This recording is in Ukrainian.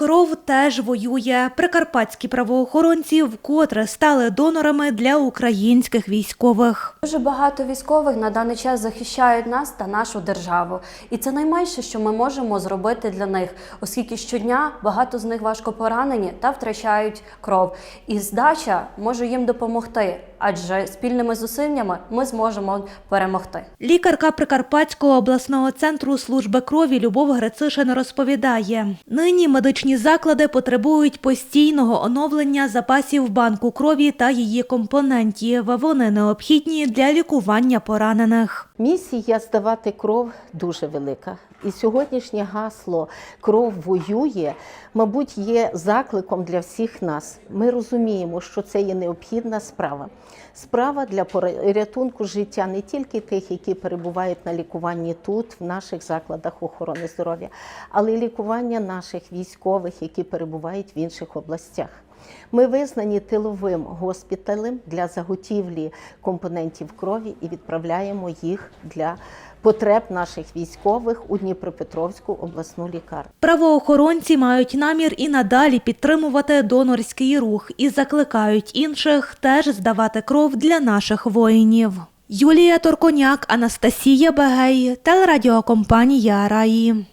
Кров теж воює. Прикарпатські правоохоронці вкотре стали донорами для українських військових. Дуже багато військових на даний час захищають нас та нашу державу, і це найменше, що ми можемо зробити для них, оскільки щодня багато з них важко поранені та втрачають кров. І здача може їм допомогти, адже спільними зусиллями ми зможемо перемогти. Лікарка Прикарпатського обласного центру служби крові Любов Грицишин розповідає: нині медичні заклади потребують постійного оновлення запасів банку крові та її компонентів. Вони необхідні для лікування поранених. Місія здавати кров дуже велика. І сьогоднішнє гасло Кров воює, мабуть, є закликом для всіх нас. Ми розуміємо, що це є необхідна справа. Справа для порятунку життя не тільки тих, які перебувають на лікуванні тут, в наших закладах охорони здоров'я, але й лікування наших військових, які перебувають в інших областях. Ми визнані тиловим госпіталем для заготівлі компонентів крові і відправляємо їх для потреб наших військових у Дніпропетровську обласну лікарню. Правоохоронці мають намір і надалі підтримувати донорський рух і закликають інших теж здавати кров для наших воїнів. Юлія Торконяк, Анастасія Бегей, телерадіокомпанія Раї.